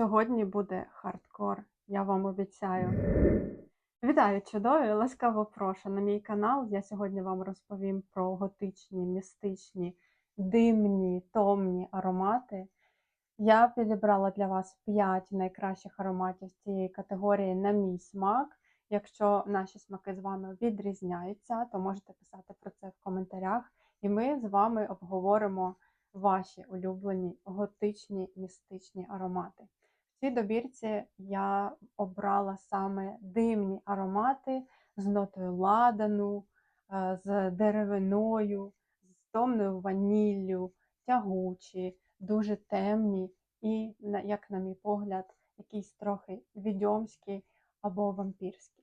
Сьогодні буде хардкор, я вам обіцяю. Вітаю, чудові! Ласкаво прошу на мій канал. Я сьогодні вам розповім про готичні, містичні, димні, томні аромати. Я підібрала для вас 5 найкращих ароматів цієї категорії на мій смак. Якщо наші смаки з вами відрізняються, то можете писати про це в коментарях, і ми з вами обговоримо ваші улюблені готичні містичні аромати. Цій добірці я обрала саме димні аромати з нотою ладану, е, з деревиною, з томною ваніллю, тягучі, дуже темні і, як на мій погляд, якісь трохи відьомські або вампірські.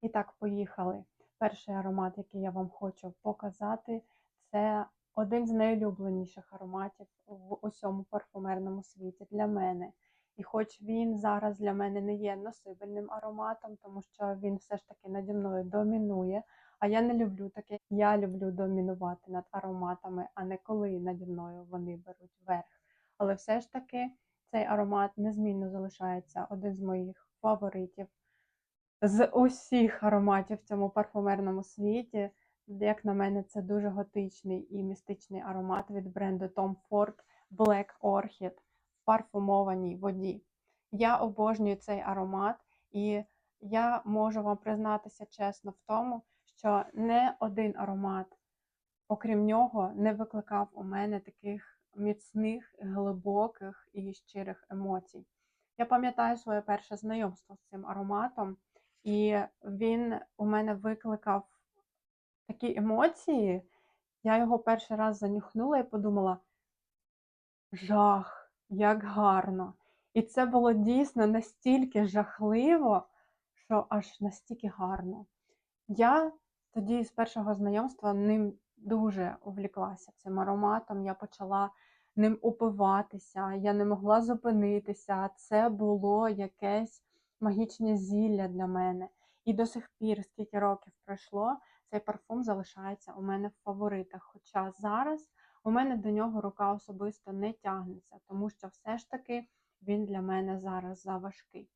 І так, поїхали. Перший аромат, який я вам хочу показати, це один з найулюбленіших ароматів в усьому парфумерному світі для мене. І хоч він зараз для мене не є носибельним ароматом, тому що він все ж таки наді мною домінує. А я не люблю таке. Я люблю домінувати над ароматами, а не коли наді мною вони беруть верх. Але все ж таки цей аромат незмінно залишається один з моїх фаворитів з усіх ароматів в цьому парфумерному світі. Як на мене, це дуже готичний і містичний аромат від бренду Tom Ford Black Orchid парфумованій воді. Я обожнюю цей аромат, і я можу вам признатися чесно в тому, що не один аромат, окрім нього, не викликав у мене таких міцних, глибоких і щирих емоцій. Я пам'ятаю своє перше знайомство з цим ароматом, і він у мене викликав такі емоції. Я його перший раз занюхнула і подумала: жах, як гарно! І це було дійсно настільки жахливо, що аж настільки гарно. Я тоді з першого знайомства ним дуже увліклася цим ароматом. Я почала ним упиватися, я не могла зупинитися. Це було якесь магічне зілля для мене. І до сих пір, скільки років пройшло, цей парфум залишається у мене в фаворитах. Хоча зараз у мене до нього рука особисто не тягнеться, тому що все ж таки він для мене зараз заважкий.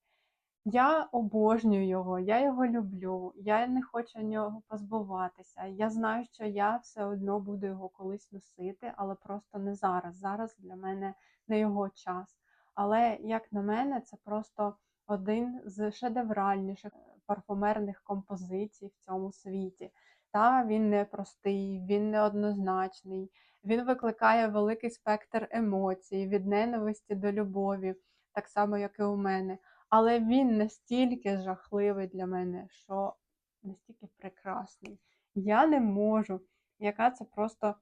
Я обожнюю його, я його люблю, я не хочу нього позбуватися. Я знаю, що я все одно буду його колись носити, але просто не зараз. Зараз для мене не його час. Але, як на мене, це просто один з шедевральніших парфумерних композицій в цьому світі. Та він не простий, він неоднозначний, він викликає великий спектр емоцій від ненависті до любові, так само, як і у мене. Але він настільки жахливий для мене, що настільки прекрасний. Я не можу. Яка це просто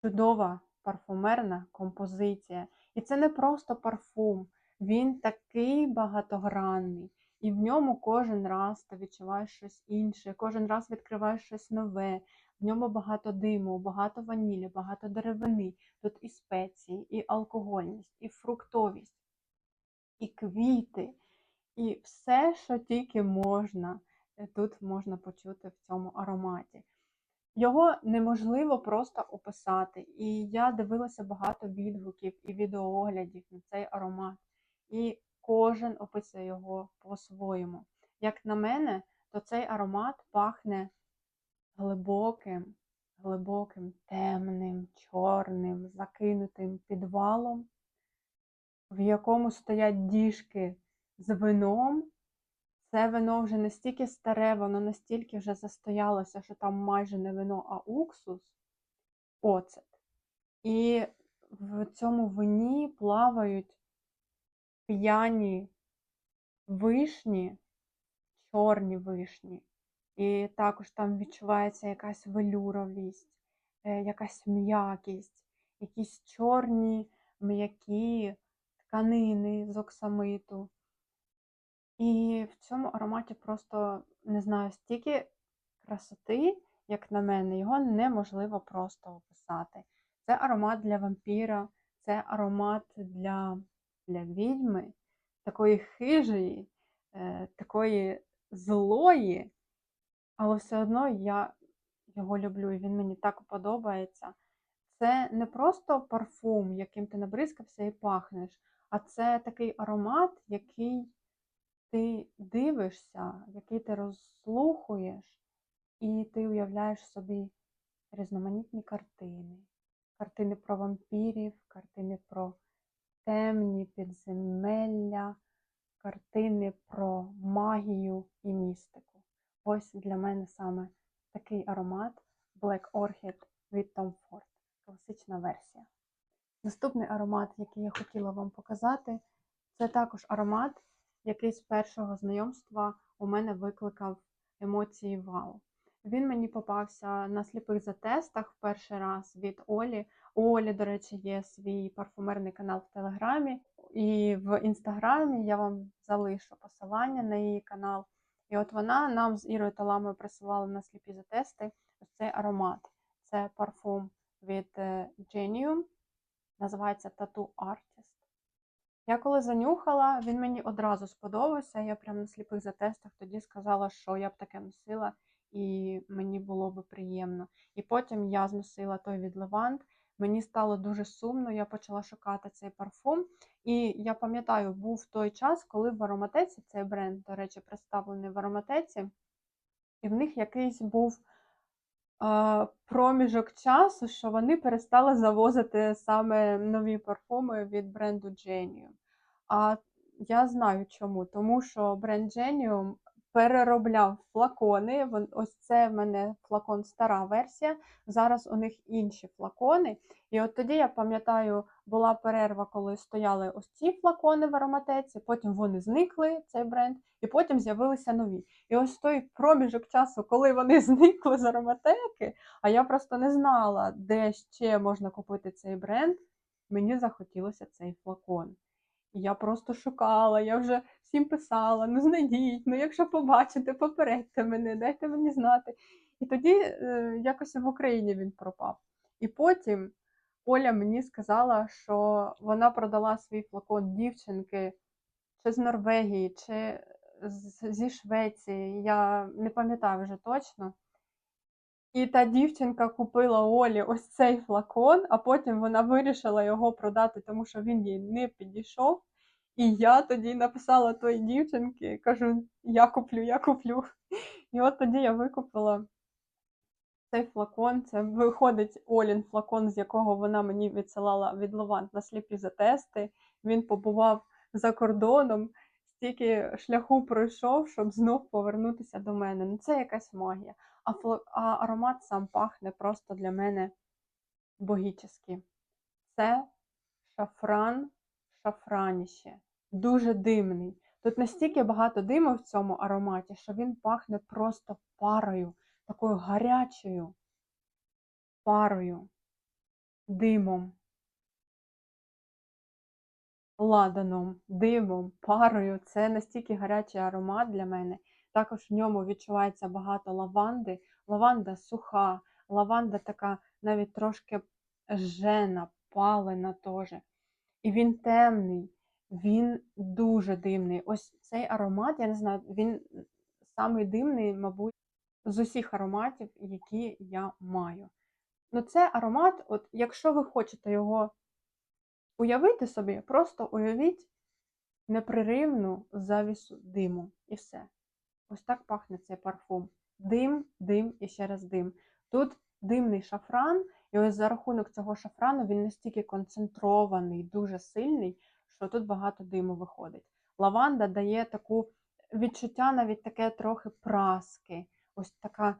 чудова парфумерна композиція. І це не просто парфум, він такий багатогранний. І в ньому кожен раз ти відчуваєш щось інше, кожен раз відкриваєш щось нове. В ньому багато диму, багато ванілі, багато деревини. Тут і спеції, і алкогольність, і фруктовість, і квіти, і все, що тільки можна, е, тут можна почути в цьому ароматі. Його неможливо просто описати. І я дивилася багато відгуків і відеооглядів на цей аромат. І кожен описує його по-своєму. Як на мене, то цей аромат пахне глибоким, глибоким, темним, чорним, закинутим підвалом, в якому стоять діжки з вином. Це вино вже настільки старе, воно настільки вже застоялося, що там майже не вино, а уксус, оцет. І в цьому вині плавають п'яні вишні, чорні вишні. І також там відчувається якась велюровість, е, якась м'якість, якісь чорні м'які тканини з оксамиту. І в цьому ароматі просто не знаю, стільки красоти, як на мене, його неможливо просто описати. Це аромат для вампіра, це аромат для, для відьми, такої хижої, е, такої злої, але все одно я його люблю, і він мені так подобається. Це не просто парфум, яким ти набризкався і пахнеш, а це такий аромат, який ти дивишся, який ти розслухуєш, і ти уявляєш собі різноманітні картини. Картини про вампірів, картини про темні підземелля, картини про магію і містику. Ось для мене саме такий аромат Black Orchid від Tom Ford. Класична версія. Наступний аромат, який я хотіла вам показати, це також аромат, який з першого знайомства у мене викликав емоції вау. Він мені попався на сліпих затестах в перший раз від Олі. У Олі, до речі, є свій парфумерний канал в Телеграмі, і в інстаграмі я вам залишу посилання на її канал. І от вона нам з Ірою Таламою присилала на сліпі затести ось цей аромат. Це парфум від е, Genium, називається Tattoo Artist. Я коли занюхала, він мені одразу сподобався. Я прямо на сліпих затестах тоді сказала, що я б таке носила, і мені було би приємно. І потім я зносила той від Levant. Мені стало дуже сумно, я почала шукати цей парфум. І я пам'ятаю, був той час, коли в ароматеці цей бренд, до речі, представлений в ароматеці, і в них якийсь був е, проміжок часу, що вони перестали завозити саме нові парфуми від бренду Genium. А я знаю чому, тому що бренд Genium переробляв флакони. Ось це в мене флакон стара версія. Зараз у них інші флакони. І от тоді я пам'ятаю, була перерва, коли стояли ось ці флакони в ароматеці, потім вони зникли, цей бренд, і потім з'явилися нові. І ось той проміжок часу, коли вони зникли з ароматеки, а я просто не знала, де ще можна купити цей бренд, мені захотілося цей флакон. Я просто шукала, я вже всім писала, ну знайдіть, ну якщо побачите, попередьте мене, дайте мені знати. І тоді е, якось в Україні він пропав. І потім Оля мені сказала, що вона продала свій флакон дівчинки чи з Норвегії, чи зі Швеції, я не пам'ятаю вже точно. І та дівчинка купила Олі ось цей флакон, а потім вона вирішила його продати, тому що він їй не підійшов. І я тоді написала той дівчинці, кажу, я куплю, я куплю. І от тоді я викупила цей флакон. Це виходить Олін флакон, з якого вона мені відсилала від Левант на сліпі затести. Він побував за кордоном, стільки шляху пройшов, щоб знов повернутися до мене. Ну це якась магія. А, аромат сам пахне просто для мене богічески. Це шафран, шафраніще. Дуже димний. Тут настільки багато диму в цьому ароматі, що він пахне просто парою, такою гарячою парою, димом, ладаном, димом, парою. Це настільки гарячий аромат для мене. Також в ньому відчувається багато лаванди. Лаванда суха, лаванда така навіть трошки жена, палена теж. І він темний, він дуже димний. Ось цей аромат, я не знаю, він самий димний, мабуть, з усіх ароматів, які я маю. Ну, це аромат, от якщо ви хочете його уявити собі, просто уявіть непреривну завісу диму. І все. Ось так пахне цей парфум. Дим, дим і ще раз дим. Тут димний шафран, і ось за рахунок цього шафрану він настільки концентрований, дуже сильний, що тут багато диму виходить. Лаванда дає таку відчуття, навіть таке трохи праски. Ось така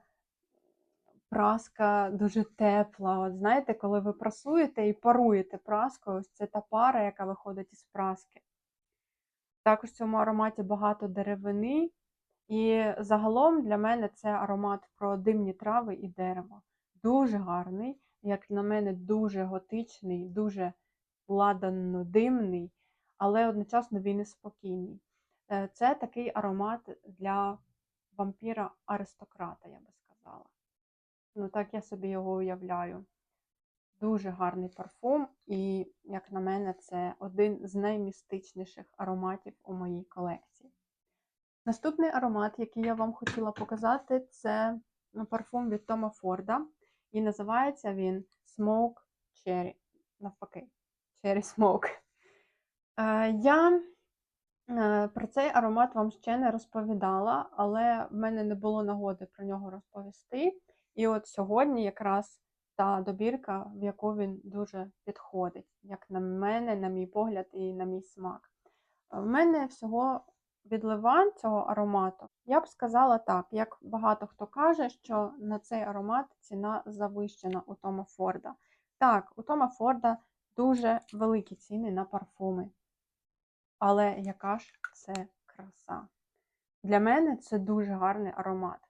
праска дуже тепла. От знаєте, коли ви прасуєте і паруєте праскою, ось це та пара, яка виходить із праски. Також в цьому ароматі багато деревини. І загалом для мене це аромат про димні трави і дерево. Дуже гарний, як на мене, дуже готичний, дуже ладанно-димний, але одночасно він і спокійний. Е, Це такий аромат для вампіра-аристократа, я би сказала. Ну, так я собі його уявляю. Дуже гарний парфум, і, як на мене, це один з наймістичніших ароматів у моїй колекції. Наступний аромат, який я вам хотіла показати, це ну, парфум від Тома Форда. І називається він Smoke Cherry. Навпаки, Cherry Smoke. Е, Я е, про цей аромат вам ще не розповідала, але в мене не було нагоди про нього розповісти. І от сьогодні якраз та добірка, в яку він дуже підходить, як на мене, на мій погляд і на мій смак. Е, В мене всього від Ливан цього аромату, я б сказала так, як багато хто каже, що на цей аромат ціна завищена у Тома Форда. Так, у Тома Форда дуже великі ціни на парфуми. Але яка ж це краса? Для мене це дуже гарний аромат.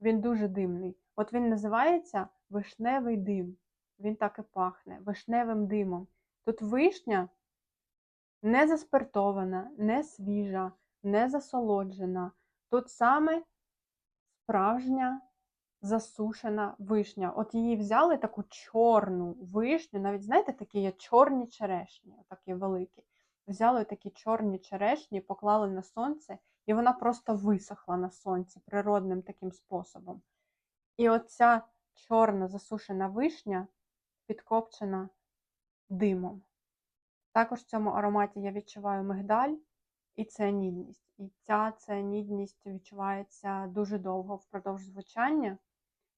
Він дуже димний. От він називається вишневий дим. Він так і пахне вишневим димом. Тут вишня не заспиртована, не свіжа, не засолоджена. Тут саме справжня засушена вишня. От її взяли таку чорну вишню, навіть, знаєте, такі є чорні черешні, такі великі. Взяли такі чорні черешні, поклали на сонце, і вона просто висохла на сонці природним таким способом. І оця чорна засушена вишня підкопчена димом. Також в цьому ароматі я відчуваю мигдаль і цианідність. І ця цианідність відчувається дуже довго впродовж звучання.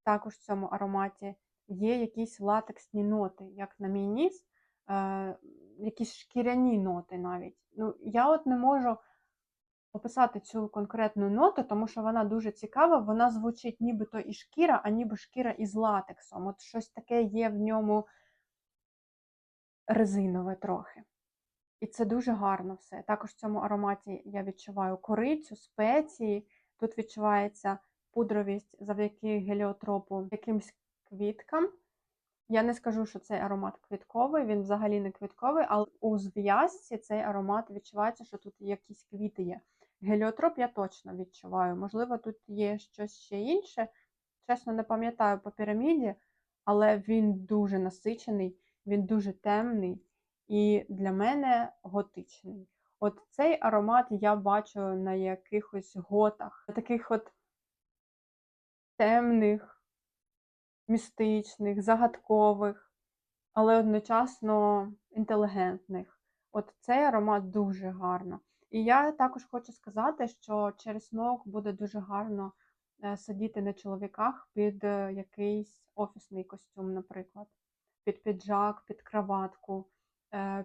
Також в цьому ароматі є якісь латексні ноти, як на мій ніс, е, якісь шкіряні ноти навіть. Ну, я от не можу описати цю конкретну ноту, тому що вона дуже цікава, вона звучить нібито і шкіра, а ніби шкіра із латексом. От щось таке є в ньому резинове трохи. І це дуже гарно все. Також в цьому ароматі я відчуваю корицю, спеції. Тут відчувається пудровість завдяки геліотропу якимсь квіткам. Я не скажу, що цей аромат квітковий, він взагалі не квітковий, але у зв'язці цей аромат відчувається, що тут якісь квіти є. Геліотроп я точно відчуваю. Можливо, тут є щось ще інше. Чесно, не пам'ятаю по піраміді, але він дуже насичений, він дуже темний і для мене готичний. От цей аромат я бачу на якихось готах, на таких от темних, містичних, загадкових, але одночасно інтелігентних. От цей аромат дуже гарно. І я також хочу сказати, що через смок буде дуже гарно е, сидіти на чоловіках під е, якийсь офісний костюм, наприклад, під піджак, під краватку,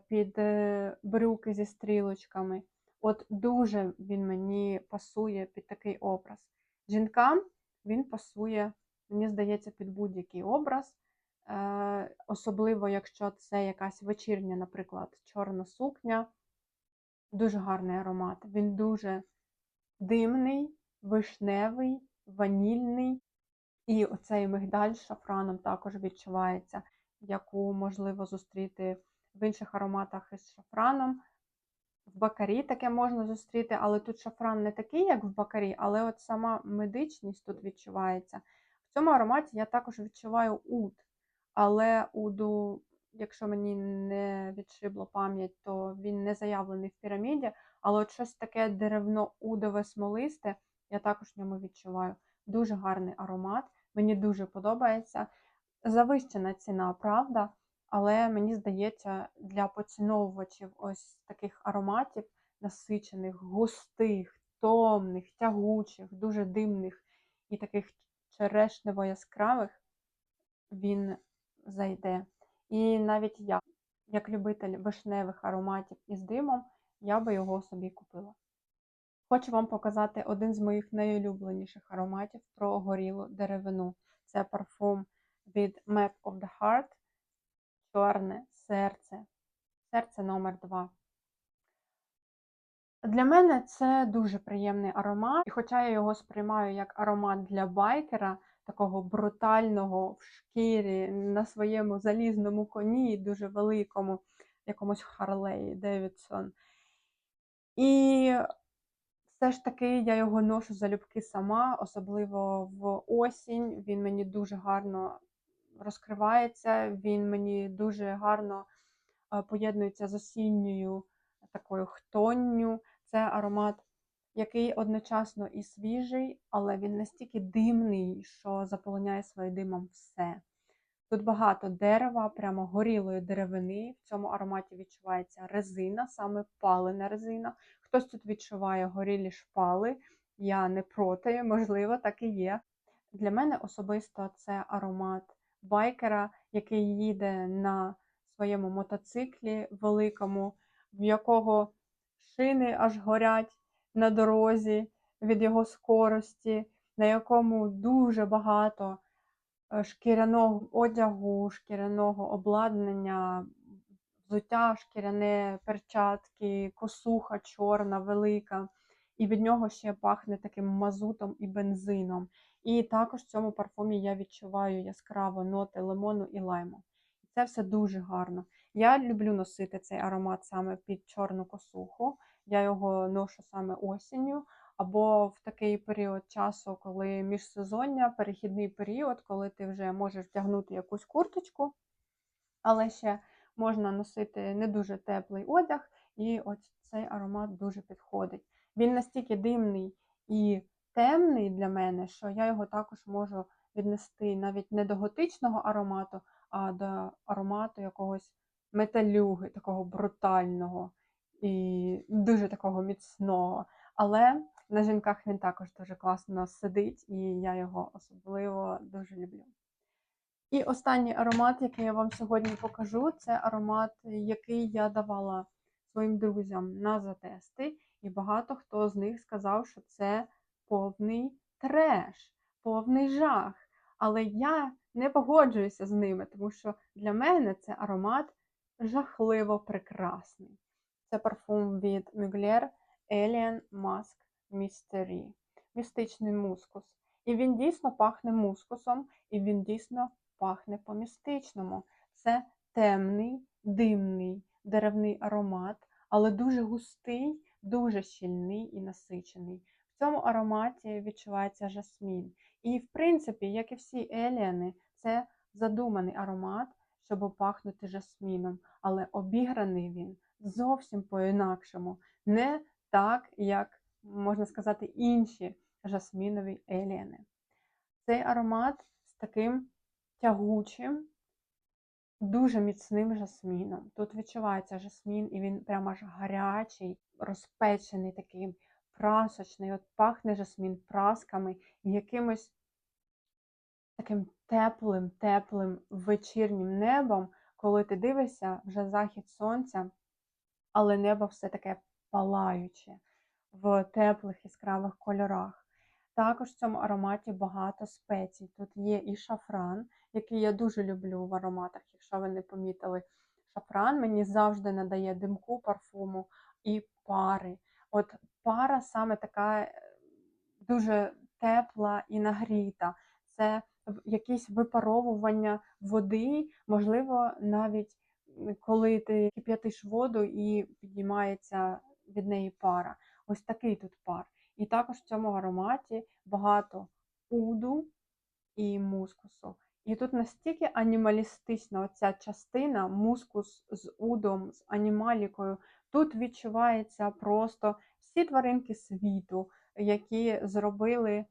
під е, брюки зі стрілочками. От дуже він мені пасує під такий образ. Жінкам він пасує, мені здається, під будь-який образ. Е, Особливо, якщо це якась вечірня, наприклад, чорна сукня. Дуже гарний аромат. Він дуже димний, вишневий, ванільний. І оцей мигдаль шафраном також відчувається, яку можливо зустріти в інших ароматах із шафраном. В бакарі таке можна зустріти, але тут шафран не такий, як в бакарі, але от сама медичність тут відчувається. В цьому ароматі я також відчуваю уд, але уду, якщо мені не відшибло пам'ять, то він не заявлений в піраміді. Але от щось таке деревно-удове смолисте, я також в ньому відчуваю. Дуже гарний аромат, мені дуже подобається. Завищена ціна, правда? Але мені здається, для поціновувачів ось таких ароматів, насичених, густих, томних, тягучих, дуже димних і таких черешнево яскравих, він зайде. І навіть я, як любитель вишневих ароматів із димом, я би його собі купила. Хочу вам показати один з моїх найулюбленіших ароматів про горілу деревину. Це парфум від Map of the Heart чорне серце. Серце номер 2 Для мене це дуже приємний аромат, і хоча я його сприймаю як аромат для байкера, такого брутального в шкірі, на своєму залізному коні, дуже великому, якомусь Харлеї Девідсон. І все ж таки я його ношу залюбки сама, особливо в осінь. Він мені дуже гарно розкривається, він мені дуже гарно е, поєднується з осінньою такою хтонню. Це аромат, який одночасно і свіжий, але він настільки димний, що заполоняє своїм димом все. Тут багато дерева, прямо горілої деревини. В цьому ароматі відчувається резина, саме палена резина. Хтось тут відчуває горілі шпали. Я не проти, можливо, так і є. Для мене особисто це аромат байкера, який їде на своєму мотоциклі великому, в якого шини аж горять на дорозі від його скорості, на якому дуже багато е, шкіряного одягу, шкіряного обладнання, взуття, шкіряне перчатки, косуха чорна, велика. І від нього ще пахне таким мазутом і бензином. І також в цьому парфумі я відчуваю яскраво ноти лимону і лайму. Це все дуже гарно. Я люблю носити цей аромат саме під чорну косуху. Я його ношу саме осінню, або в такий період часу, коли міжсезоння, перехідний період, коли ти вже можеш вдягнути якусь курточку, але ще можна носити не дуже теплий одяг, і ось цей аромат дуже підходить. Він настільки димний і темний для мене, що я його також можу віднести навіть не до готичного аромату, а до аромату якогось металюги, такого брутального і дуже такого міцного. Але на жінках він також дуже класно сидить, і я його особливо дуже люблю. І останній аромат, який я вам сьогодні покажу, це аромат, який я давала своїм друзям на затести, і багато хто з них сказав, що це повний треш, повний жах. Але я не погоджуюся з ними, тому що для мене це аромат жахливо прекрасний. Це парфум від Mugler Alien Mask Mystery. Містичний мускус. І він дійсно пахне мускусом, і він дійсно пахне по-містичному. Це темний, димний деревний аромат, але дуже густий, дуже щільний і насичений. В цьому ароматі відчувається жасмін. І, в принципі, як і всі еліани, це задуманий аромат, щоб пахнути жасміном, але обіграний він зовсім по-інакшому. Не так, як, можна сказати, інші жасмінові еліани. Цей аромат з таким тягучим, дуже міцним жасміном. Тут відчувається жасмін, і він прямо аж гарячий, розпечений, такий прасочний. От пахне жасмін прасками і якимось таким теплим, теплим вечірнім небом, коли ти дивишся вже захід сонця, але небо все таке палаюче в теплих яскравих кольорах. Також в цьому ароматі багато спецій. Тут є і шафран, який я дуже люблю в ароматах, якщо ви не помітили. Шафран мені завжди надає димку парфуму і пари. От пара саме така е, дуже тепла і нагріта. Це якесь випаровування води, можливо, навіть коли ти кип'ятиш воду і піднімається від неї пара. Ось такий тут пар. І також в цьому ароматі багато уду і мускусу. І тут настільки анімалістична оця частина, мускус з удом, з анімалікою. Тут відчувається просто всі тваринки світу, які зробили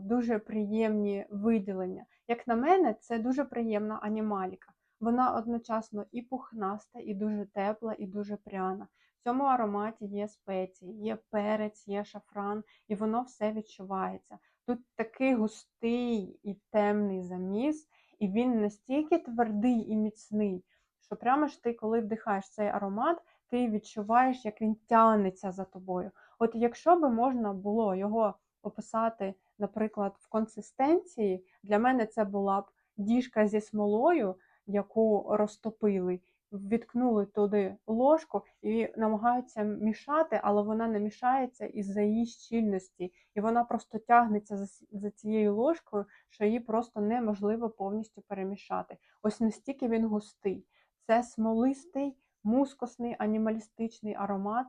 дуже приємні виділення. Як на мене, це дуже приємна анімаліка. Вона одночасно і пухнаста, і дуже тепла, і дуже пряна. В цьому ароматі є спеції, є перець, є шафран, і воно все відчувається. Тут такий густий і темний заміс, і він настільки твердий і міцний, що прямо ж ти, коли вдихаєш цей аромат, ти відчуваєш, як він тягнеться за тобою. От якщо би можна було його описати, наприклад, в консистенції, для мене це була б діжка зі смолою, яку розтопили, відкнули туди ложку і намагаються мішати, але вона не мішається із-за її щільності, і вона просто тягнеться за, цією ложкою, що її просто неможливо повністю перемішати. Ось настільки він густий. Це смолистий, мускусний, анімалістичний аромат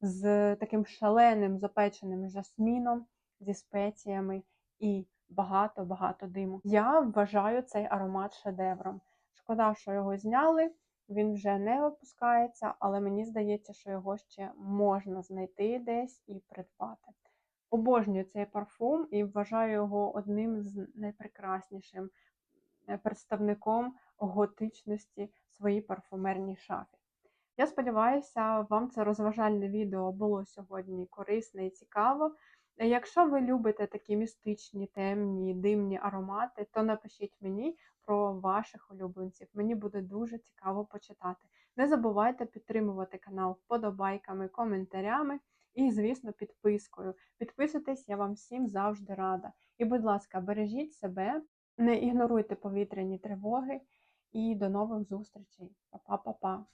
з таким шаленим запеченим жасміном, зі спеціями і багато-багато диму. Я вважаю цей аромат шедевром. Шкода, що його зняли, він вже не випускається, але мені здається, що його ще можна знайти десь і придбати. Обожнюю цей парфум і вважаю його одним з найпрекраснішим е, представником готичності своїй парфумерній шафі. Я сподіваюся, вам це розважальне відео було сьогодні корисне і цікаво. Е, Якщо ви любите такі містичні, темні, димні аромати, то напишіть мені про ваших улюбленців. Мені буде дуже цікаво почитати. Не забувайте підтримувати канал вподобайками, коментарями і, звісно, підпискою. Підписуйтесь, я вам всім завжди рада. І, будь ласка, бережіть себе, не ігноруйте повітряні тривоги і до нових зустрічей. Па-па-па-па!